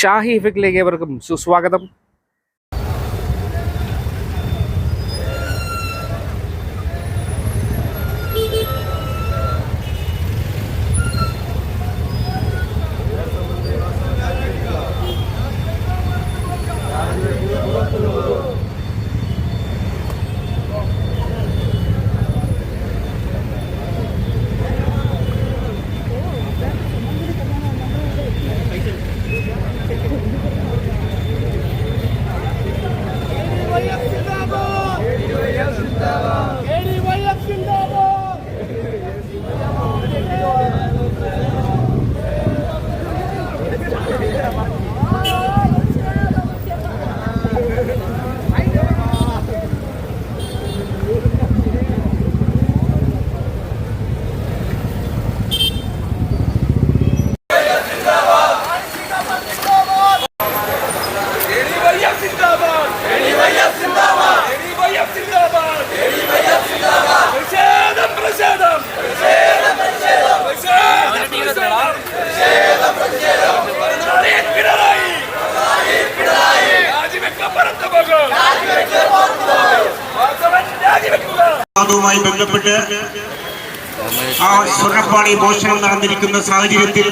ഷാഹി ഇഫക്റ്റിലേക്ക് ഏവർക്കും സുസ്വാഗതം. അതുമായി ബന്ധപ്പെട്ട് ആ സ്വർണപ്പാളി മോഷണം നടന്നിരിക്കുന്ന സാഹചര്യത്തിൽ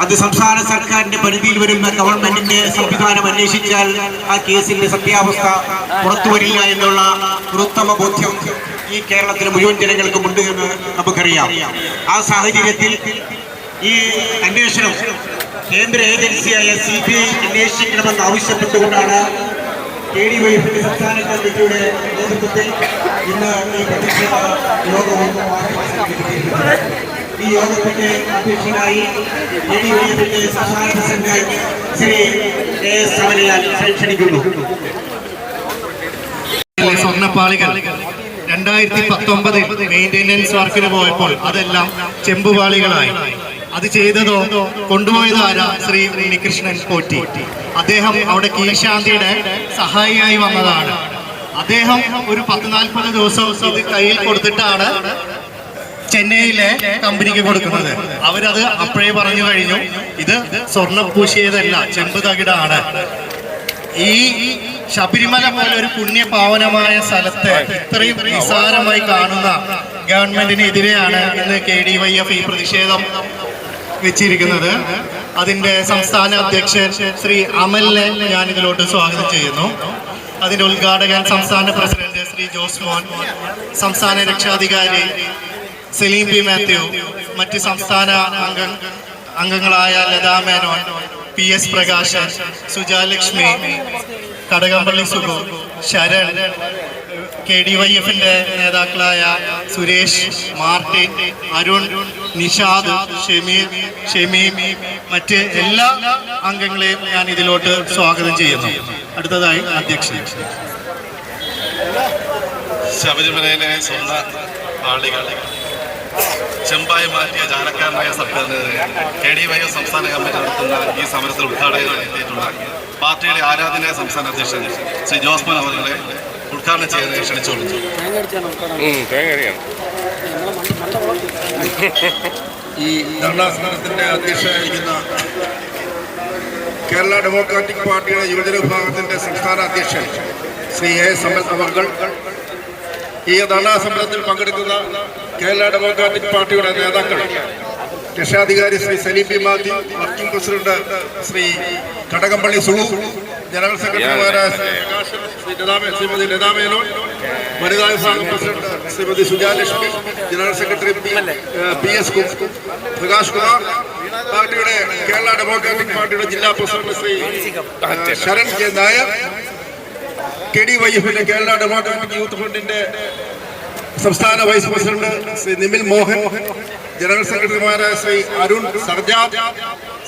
അത് സംസ്ഥാന സർക്കാരിന്റെ പരിധിയിൽ വരുന്ന ഗവൺമെന്റിന്റെ സംവിധാനം അന്വേഷിച്ചാൽ ആ കേസിന്റെ സത്യാവസ്ഥ പുറത്തു വരില്ല എന്നുള്ള ഉത്തമ ബോധ്യം ഈ കേരളത്തിലെ മുഴുവൻ ജനങ്ങൾക്കും ഉണ്ട് എന്ന് നമുക്കറിയാം. ആ സാഹചര്യത്തിൽ ഈ അന്വേഷണം കേന്ദ്ര ഏജൻസിയായ സി ബി ഐ അന്വേഷിക്കണമെന്ന് ആവശ്യപ്പെട്ടുകൊണ്ടാണ് കെ ഡി വൈ സംസ്ഥാന കമ്മിറ്റിയുടെ നേതൃത്വത്തിൽ ഇന്ന് ഈ പ്രതിഷേധ യോഗവും ഈ യോഗത്തിന്റെ അധ്യക്ഷനായി കെ ഡി വൈ സംസ്ഥാന ശ്രീ കെ എസ് ക്ഷണിക്കുന്നു. സ്വർണപ്പാളികൾ. രണ്ടായിരത്തി പത്തൊമ്പതിൽ മെയിന്റെനൻസ് വർക്കിന് പോയപ്പോൾ അതെല്ലാം ചെമ്പുപാളികളായി. അത് ചെയ്തതോ? കൊണ്ടുപോയതോ ആരാ? ശ്രീ ഉണ്ണികൃഷ്ണൻ പോറ്റി അദ്ദേഹം അവിടെ കീശാന്തിയുടെ സഹായിയായി വന്നതാണ്. അദ്ദേഹം ഒരു പത്ത് നാൽപ്പത് ദിവസം ഇത് കയ്യിൽ കൊടുത്തിട്ടാണ് ചെന്നൈയിലെ കമ്പനിക്ക് കൊടുക്കുന്നത്. അവരത് അപ്പോഴേ പറഞ്ഞു കഴിഞ്ഞു. ഇത് സ്വർണ പൂശിയതല്ല ചെമ്പ് തകിടാണ്. ഈ ശബരിമല പോലെ ഒരു പുണ്യപാവനമായ സ്ഥലത്ത് ഇത്രയും നിസാരമായി കാണുന്ന ഗവൺമെന്റിനെതിരെയാണ് ഇന്ന് കെ ഡി വൈ എഫ് ഈ പ്രതിഷേധം വെച്ചിരിക്കുന്നത്. അതിന്റെ സംസ്ഥാന അധ്യക്ഷൻ ശ്രീ അമലിനെ ഞാൻ ഇതിലോട്ട് സ്വാഗതം ചെയ്യുന്നു. അതിന്റെ ഉദ്ഘാടകൻ സംസ്ഥാന പ്രസിഡന്റ് ശ്രീ ജോസ് മോൻ സംസ്ഥാന രക്ഷാധികാരി സലീം പി മാത്യു മറ്റ് സംസ്ഥാന അംഗ അംഗങ്ങളായ Latha Menon P S Prakashan Sujalakshmi Kadakampally Sugu Sharan K D Y എഫിന്റെ നേതാക്കളായ സുരേഷ് മാർട്ടിൻ അരുൺ നിഷാദ് ഷമീർ ഷമീം മറ്റ് എല്ലാ അംഗങ്ങളെയും ഞാൻ ഇതിലോട്ട് സ്വാഗതം ചെയ്യുന്നു. അടുത്തതായി അധ്യക്ഷൻ. ശബരിമലയിലെ സ്വന്തം പാളികൾ ചെമ്പായി മാറ്റിയ ജാലക്കാരനായ സർക്കാരിനെതിരെ കെ ഡി വൈ സംസ്ഥാന കമ്മിറ്റി നടത്തുന്ന ഈ സമരത്തിൽ ഉദ്ഘാടകനായി എത്തിയിട്ടുള്ള പാർട്ടിയുടെ ആരാധനായ സംസ്ഥാന അധ്യക്ഷൻ ശ്രീ ജോസ്മൻ അവരുടെ ഉദ്ഘാടനം ചെയ്യാൻ ക്ഷണിച്ചുകൊള്ളുന്നു ഈ ധർണാസനത്തിന്റെ അധ്യക്ഷനായിരിക്കുന്ന കേരള ഡെമോക്രാറ്റിക് പാർട്ടിയുടെ യുവജന വിഭാഗത്തിന്റെ സംസ്ഥാന അധ്യക്ഷൻ ശ്രീ എ സമ്പത്ത് അവർകൾ ഈ ധർണാസമരത്തിൽ പങ്കെടുക്കുന്ന കേരള ഡെമോക്രാറ്റിക് പാർട്ടിയുടെ നേതാക്കൾ രക്ഷാധികാരി Shri Saleem P Mathew working president Shri Kadakampally Sulu general സെക്രട്ടറിമാരായ ശ്രീ പ്രകാശൻ, ശ്രീ ലതാമേ- ശ്രീമതി ലതാമേനോൻ വനിതാ വിഭാഗം president Shrimati Sujalakshmi general secretary P S Prakash Kumar പാർട്ടിയുടെ കേരള ഡെമോക്രാറ്റിക് പാർട്ടിയുടെ ജില്ലാ president Shri Sharan K. Nair K. D. Y എഫിന്റെ കേരള ഡെമോക്രാറ്റിക് യൂത്ത് ഫണ്ടിന്റെ സംസ്ഥാന vice president Shri Nimil Mohan general സെക്രട്ടറിമാരായ ശ്രീ അരുൺ സർജാദ്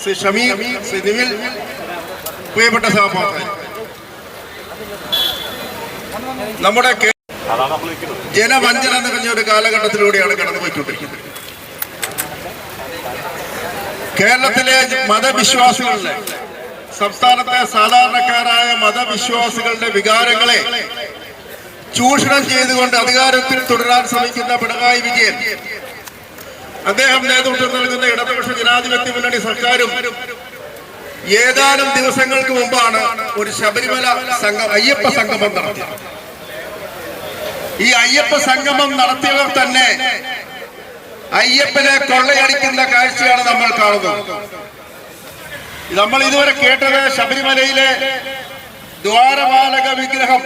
ശ്രീ ഷമീർ ശ്രീ നിമിൽ പ്രിയപ്പെട്ട സഹപാഠി നമ്മുടെ ജനവഞ്ചന നിറഞ്ഞ ഒരു കാലഘട്ടത്തിലൂടെയാണ് കടന്നുപോയിക്കൊണ്ടിരിക്കുന്നത് കേരളത്തിലെ മതവിശ്വാസികളുടെ സംസ്ഥാനത്തെ സാധാരണക്കാരായ മതവിശ്വാസികളുടെ വികാരങ്ങളെ ചൂഷണം ചെയ്തുകൊണ്ട് അധികാരത്തിൽ തുടരാൻ ശ്രമിക്കുന്ന പിണറായി വിജയൻ അദ്ദേഹം നേതൃത്വം നൽകുന്ന ഇടതുപക്ഷ ജനാധിപത്യ മുന്നണി സർക്കാരും ഏതാനും ദിവസങ്ങൾക്ക് മുമ്പാണ് ഒരു ശബരിമല സംഘം അയ്യപ്പ സംഗമം നടത്തിയത്. ഈ അയ്യപ്പ സംഗമം നടത്തിയവർ തന്നെ അയ്യപ്പനെ കൊള്ളയടിക്കുന്ന കാഴ്ചയാണ് നമ്മൾ കാണുന്നത്. നമ്മൾ ഇതുവരെ കേട്ടത് ശബരിമലയിലെ ദ്വാരപാലക വിഗ്രഹം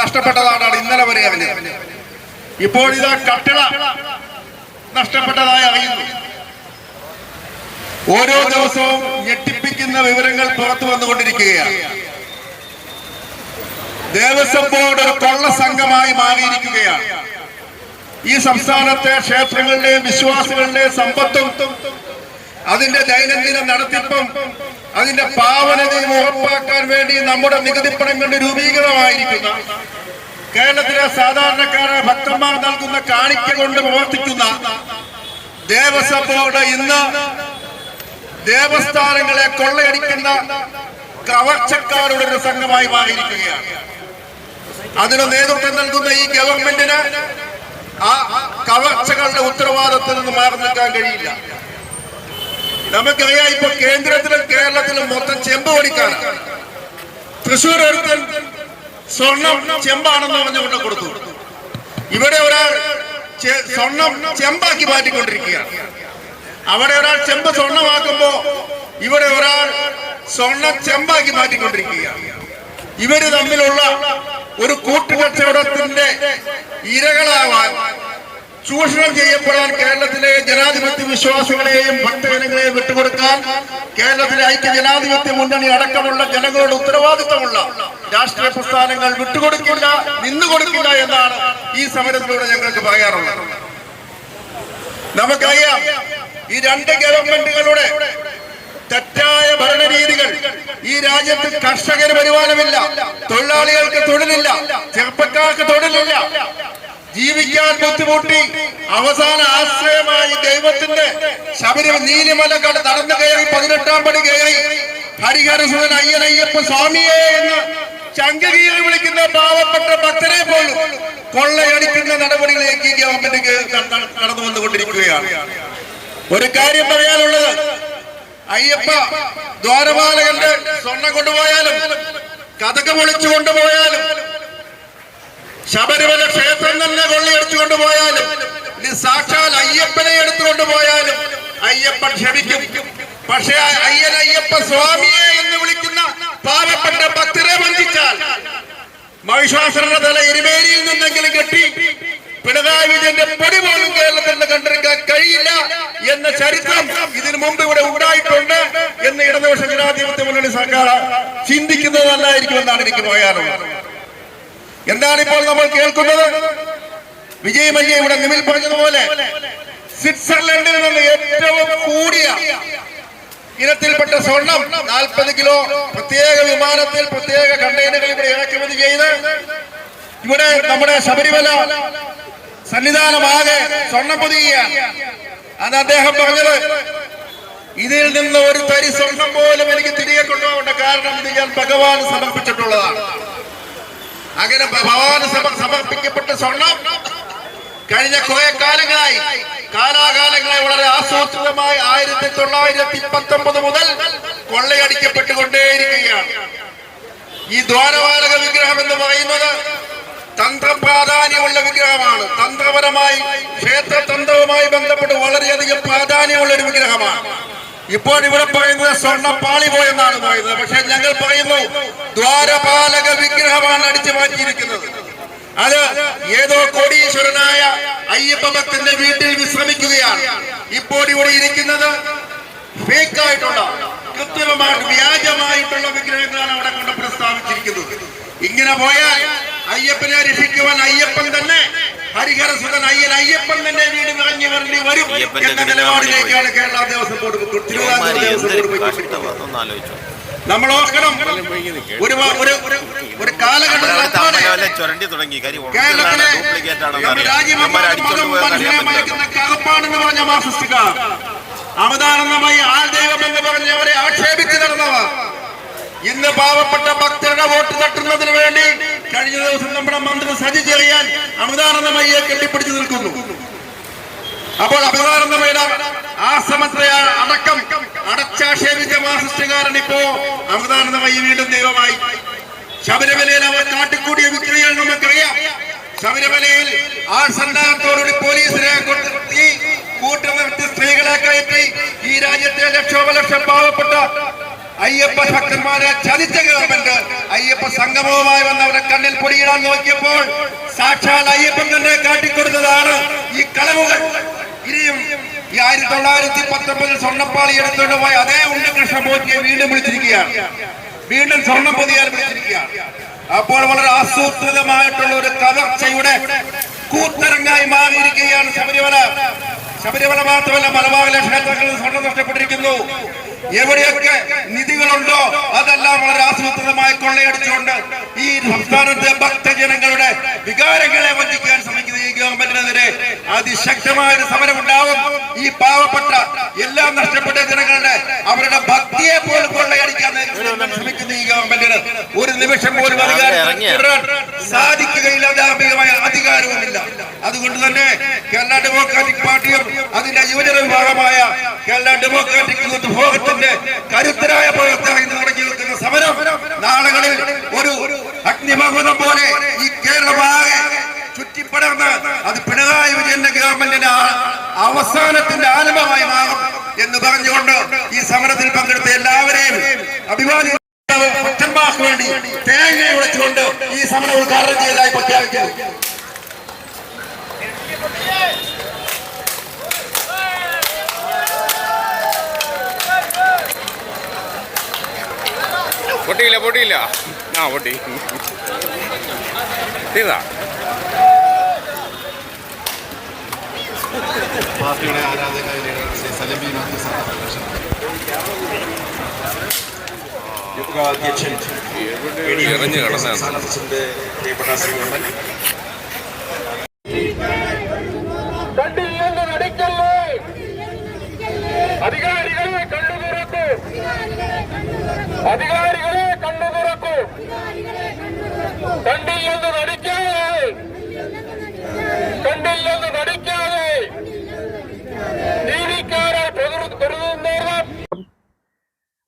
നഷ്ടപ്പെട്ടതാണ് ഇന്നലെ വരെ അവന് ഇപ്പോൾ ഇത് കട്ടിള നഷ്ടപ്പെട്ടതായി അറിയുന്നു. ഓരോ ദിവസവും ഞെട്ടിപ്പിക്കുന്ന വിവരങ്ങൾ പുറത്തു വന്നുകൊണ്ടിരിക്കുകയാണ്. ദേവസ്വം ബോർഡ് ഒരു കൊള്ള സംഘമായി മാറിയിരിക്കുകയാണ്. ഈ സംസ്ഥാനത്തെ ക്ഷേത്രങ്ങളുടെയും വിശ്വാസികളുടെയും സമ്പത്തും അതിന്റെ ദൈനംദിന നടത്തിപ്പും അതിന്റെ പാവനതയും ഉറപ്പാക്കാൻ വേണ്ടി നമ്മുടെ നികുതിപ്പണം കൊണ്ട് രൂപീകൃതമായിരിക്കുന്ന കേരളത്തിലെ സാധാരണക്കാരായ ഭക്തന്മാർ നൽകുന്ന കാണിക്ക കൊണ്ട് പ്രവർത്തിക്കുന്ന ദേവസ്വം ബോർഡ് ഇന്ന് ദേവസ്ഥാനങ്ങളെ കൊള്ളയടിക്കുന്ന കവർച്ചക്കാരുടെ ഒരു സംഘമായി മാറിയിരിക്കുകയാണ്. അതിന് നേതൃത്വം നൽകുന്ന ഈ ഗവൺമെന്റിന് ആ കവർച്ചകളുടെ ഉത്തരവാദിത്തത്തിൽ നിന്ന് മാറി നിൽക്കാൻ കഴിയില്ല. നമുക്കറിയാം ഇപ്പൊ കേന്ദ്രത്തിലും കേരളത്തിലും മൊത്തം ചെമ്പ് ഓടിക്കാണ് തൃശ്ശൂർ ഒരുത്തൻ സ്വർണം ചെമ്പാണെന്ന് പറഞ്ഞുകൊണ്ട് കൊടുത്തു. ഇവിടെ ഒരാൾ സ്വർണം ചെമ്പാക്കി മാറ്റിക്കൊണ്ടിരിക്കുകയാണ്. അവിടെ ഒരാൾ ചെമ്പ് സ്വർണമാക്കുമ്പോ ഇവിടെ ഒരാൾ സ്വർണം ചെമ്പാക്കി മാറ്റിക്കൊണ്ടിരിക്കുകയാണ്. ഇവർ തമ്മിലുള്ള ഒരു കൂട്ടുകച്ചവടത്തിന്റെ ഇരകളാവാൻ ചൂഷണം ചെയ്യപ്പെടാൻ കേരളത്തിലെ ജനാധിപത്യ വിശ്വാസികളെയും ഭക്തജനങ്ങളെയും വിട്ടുകൊടുക്കാൻ കേരളത്തിലെ ഐക്യ ജനാധിപത്യ മുന്നണി അടക്കമുള്ള ജനങ്ങളുടെ ഉത്തരവാദിത്തമുള്ള രാഷ്ട്രീയ പ്രസ്ഥാനങ്ങൾ വിട്ടുകൊടുക്കില്ല നിന്നുകൊടുക്കില്ല എന്നാണ് ഈ സമരത്തിലൂടെ ഞങ്ങൾക്ക് പറയാറുള്ളത്. നമുക്കറിയാം ഈ രണ്ട് ഗവൺമെന്റുകളുടെ തെറ്റായ ഭരണരീതികൾ. ഈ രാജ്യത്ത് കർഷകന് വരുമാനമില്ല തൊഴിലാളികൾക്ക് തൊഴിലില്ല ചെറുപ്പക്കാർക്ക് തൊഴിലില്ല. ജീവിക്കാൻ ബുദ്ധിമുട്ടി അവസാന ആശ്രയമായി ദൈവത്തിന്റെ ശബരി നീലിമല നടന്നു കയറി പതിനെട്ടാം പടി കയറി. ഹരിഹരസുരൻ അയ്യനയ്യപ്പ സ്വാമിയെ എന്ന് ചങ്കകീറി വിളിക്കുന്ന പാവപ്പെട്ട ഭക്തരെ പോലും കൊള്ളയടിക്കുന്ന നടപടികളിലേക്ക് ഗവൺമെന്റ് കടന്നു വന്നുകൊണ്ടിരിക്കുകയാണ് ഒരു കാര്യം പറയാനുള്ളത്. അയ്യപ്പ ദ്വാരപാലകന്റെ സ്വർണം കൊണ്ടുപോയാലും കഥക പൊളിച്ചു കൊണ്ടുപോയാലും ശബരിമല ക്ഷേത്രം തന്നെ കൊള്ളിയെടുത്തു കൊണ്ടുപോയാലും സാക്ഷാൽ അയ്യപ്പനെ എടുത്തുകൊണ്ട് പോയാലും അയ്യപ്പൻ ക്ഷമിക്കും. പക്ഷേ അയ്യൻ അയ്യപ്പ സ്വാമിയെ എന്ന് വിളിക്കുന്ന പാവപ്പെട്ട ഭക്തരെ വഞ്ചിച്ചാൽ മഹിഷാസുരന്റെ തല എരുമേലിയിൽ നിന്നെങ്കിലും കെട്ടി പിണറായി വിജയന്റെ പൊടി പോലും കേരളത്തിൽ നിന്ന് കണ്ടെടുക്കാൻ കഴിയില്ല എന്ന ചരിത്രം ഇതിനു മുമ്പ് ഇവിടെ എന്ന് ഇടതുപക്ഷ ജനാധിപത്യ മുന്നണി സർക്കാർ ചിന്തിക്കുന്നത് നല്ലതായിരിക്കുമെന്നാണ് എനിക്ക് പറയാനുള്ളത്. എന്താണ് ഇപ്പോൾ നമ്മൾ കേൾക്കുന്നത്? വിജയ് മല്യ ഇവിടെ നിമിൽ പറഞ്ഞതുപോലെ സ്വിറ്റ്സർലൻഡിൽ നിന്ന് ഏറ്റവും കൂടിയ ഇനത്തിൽപ്പെട്ട സ്വർണം നാൽപ്പത് കിലോ പ്രത്യേക വിമാനത്തിൽ പ്രത്യേക കണ്ടെയ്നറുകൾ ഇവിടെ ഇറക്കുമതി ചെയ്ത് ഇവിടെ നമ്മുടെ ശബരിമല സന്നിധാനമാകെ സ്വർണം പൊതിയുകയാണ്. അന്ന് അദ്ദേഹം പറഞ്ഞത് ഇതിൽ നിന്ന് ഒരു തരി സ്വർണം പോലും എനിക്ക് തിരികെ കൊണ്ടുപോകേണ്ട കാരണം ഇത് ഞാൻ ഭഗവാന് സമർപ്പിച്ചിട്ടുള്ളതാണ്. അങ്ങനെ ഭഗവാന് സമർപ്പിക്കപ്പെട്ട സ്വർണം കഴിഞ്ഞ കുറെ കാലങ്ങളായി കാലാകാലങ്ങളായി വളരെ ആസൂത്രിതമായി ആയിരത്തി തൊള്ളായിരത്തി പത്തൊമ്പത് മുതൽ കൊള്ളയടിക്കപ്പെട്ടുകൊണ്ടേയിരിക്കുകയാണ്. ഈ ദ്വാരപാലക വിഗ്രഹം എന്ന് പറയുന്നത് തന്ത്ര പ്രാധാന്യമുള്ള വിഗ്രഹമാണ്. തന്ത്രപരമായി ക്ഷേത്രതന്ത്രവുമായി ബന്ധപ്പെട്ട് വളരെയധികം പ്രാധാന്യമുള്ള ഒരു വിഗ്രഹമാണ്. ഇപ്പോൾ ഇവിടെ പറയുന്നത് സ്വർണപ്പാളി പോയെന്നാണ് പറയുന്നത്. പക്ഷെ ഞങ്ങൾ പറയുന്നു ദ്വാരപാലക വിഗ്രഹമാണ് അടിച്ചു മാറ്റിയിരിക്കുന്നത്. അത് ഏതോ കോടീശ്വരനായ അയ്യപ്പ ഭക്തന്റെ വീട്ടിൽ വിശ്രമിക്കുകയാണ്. ഇപ്പോൾ ഇവിടെ ഇരിക്കുന്നത് ഫേക്കായിട്ടുള്ള കൃത്രിമമായിട്ട് വ്യാജമായിട്ടുള്ള വിഗ്രഹങ്ങളാണ് അവിടെ കൊണ്ട് പ്രസ്താവിച്ചിരിക്കുന്നത്. ഇങ്ങനെ പോയാൽ അയ്യപ്പനെ രക്ഷിക്കുവാൻ അയ്യപ്പൻ തന്നെ ഹരിഹരസുതൻ അയ്യൻ അയ്യപ്പൻ തന്നെ വീട് നിറഞ്ഞു വരേണ്ടി വരും എന്ന നിലപാടിലേക്കാണ് കേരള ദേവസ്വം ബോർഡ് തിരുവിതാംകൂർ ദേവസ്വം നമ്മൾ ഓർക്കണം ഒരു ഒരു കാലഘട്ടത്തിൽ തുടങ്ങി. കേരളത്തിലെ പറഞ്ഞ മാർസിസ്റ്റുകാർ അവതാരണമായി ആൾ ദൈവം എന്ന് പറഞ്ഞ് അവരെ ആക്ഷേപിച്ച് നടന്നവർ ഇന്ന് പാവപ്പെട്ട ഭക്തരുടെ വോട്ട് തട്ടുന്നതിന് വേണ്ടി കഴിഞ്ഞ ദിവസം നമ്മുടെ മന്ത്രി സജി ചെറിയാൻ അമൃതാനന്ദമയ്യെ കെട്ടിപ്പിടിച്ചു നിൽക്കുന്നു. അപ്പോൾ അപകാരമായ ആശ്രമത്തെ അടക്കം അടച്ചാക്ഷേപിച്ച മാസിസ്റ്റുകാരൻ ഇപ്പോ അമൃതാനന്ദമയ്യ വീണ്ടും ദൈവമായി. ശബരിമലയിൽ അവർ കാട്ടിക്കൂടിയ വിക്രികൾ നമുക്കറിയാം. ശബരിമലയിൽ ആ സന്നാഹത്തോടുകൂടി പോലീസിനെ കൂട്ടുനിർത്തി സ്ത്രീകളെ കയറ്റി ഈ രാജ്യത്തെ ലക്ഷോപലക്ഷം പാവപ്പെട്ട അയ്യപ്പ ഭക്തന്മാരെ ചതിച്ച ഗവൺമെന്റ് അയ്യപ്പ സംഗമവുമായി വന്നവരെ കണ്ണിൽ പൊടിയിടാൻ നോക്കിയപ്പോൾ സാക്ഷാൽ അയ്യപ്പൻ തന്നെ കാട്ടിക്കൊടുത്തതാണ്. ഈ കളവുകൾ. ഇനിയും ഈ ആയിരത്തി തൊള്ളായിരത്തി പത്തൊമ്പതിൽ സ്വർണപ്പാളി എടുത്തുകൊണ്ട് പോയ അതേ ഉണ്ണികൃഷ്ണ പോറ്റിയെ വീണ്ടും വിളിച്ചിരിക്കുകയാണ്. വീണ്ടും സ്വർണം പൊതിയാൽ വിളിച്ചിരിക്കുകയാണ്. അപ്പോൾ വളരെ ആസൂത്രിതമായിട്ടുള്ള ഒരു കവർച്ചയുടെ കൂത്തരങ്ങായി മാറിയിരിക്കുകയാണ് ശബരിമല. ശബരിമല മാത്രമല്ല മലബാറിലെ ക്ഷേത്രങ്ങളിൽ സ്വർണം നഷ്ടപ്പെട്ടിരിക്കുന്നു. എവിടെയൊക്കെ നിധികളുണ്ടോ അതെല്ലാം വളരെ ആസൂത്രിതമായി കൊള്ളയടിച്ചുകൊണ്ട് ഈ സംസ്ഥാനത്തെ ഭക്തജനങ്ങളുടെ വികാരങ്ങളെ വഞ്ചിക്കാൻ ശ്രമിക്കുന്ന ഈ ഗവൺമെന്റിനെതിരെ അതിശക്തമായ ഒരു സമരം ഉണ്ടാവും ഈ പാവപ്പെട്ട എല്ലാം നഷ്ടപ്പെട്ട ജനങ്ങളുടെ അവരുടെ ഭക്തിയെ പോലും കൊള്ളയടിക്കാൻ ശ്രമിക്കുന്ന ഈ ഗവൺമെന്റിന് ഒരു നിമിഷം പോലും സാധിക്കുകയില്ല ധാർമ്മികമായ അധികാരവുമില്ല അതുകൊണ്ട് തന്നെ കേരള ഡെമോക്രാറ്റിക് പാർട്ടിയും അതിന്റെ യുവജന വിഭാഗമായ കേരള ഡെമോക്രാറ്റിക് യൂത്ത് ഫോറത്തിന്റെ കരുത്തരായ പ്രവർത്തകർ തുടങ്ങി വെക്കുന്ന സമരം നാളുകളിൽ ഒരു അഗ്നിമഹുതം പോലെ ഈ കേരളമാകെ ചുറ്റിപ്പടർന്ന് അത് പിണറായി വിജയന്റെ ഗവൺമെന്റിന്റെ അവസാനത്തിന്റെ ആരംഭമായി മാറും എന്ന് പറഞ്ഞുകൊണ്ട് ഈ സമരത്തിൽ പങ്കെടുത്ത എല്ലാവരെയും ഭക്തന്മാർക്ക് വേണ്ടി തേങ്ങ വിളിച്ചുകൊണ്ട് ഈ സമരം ഉദ്ഘാടനം ചെയ്തതായി പ്രഖ്യാപിക്കുന്നു. പൊട്ടിയില്ല പൊട്ടിയില്ല. ആ പൊട്ടി. തീർന്നാ പാർട്ടിയുടെ ആരാധകരായ ശ്രീ സലം ബി മാത്യു സാർ. അധ്യക്ഷൻ. അധ്യക്ഷൻ എറിഞ്ഞു കിടന്നാണ് സംസ്ഥാനത്തിന്റെ പ്രിയപ്പെട്ട ശ്രീമൻ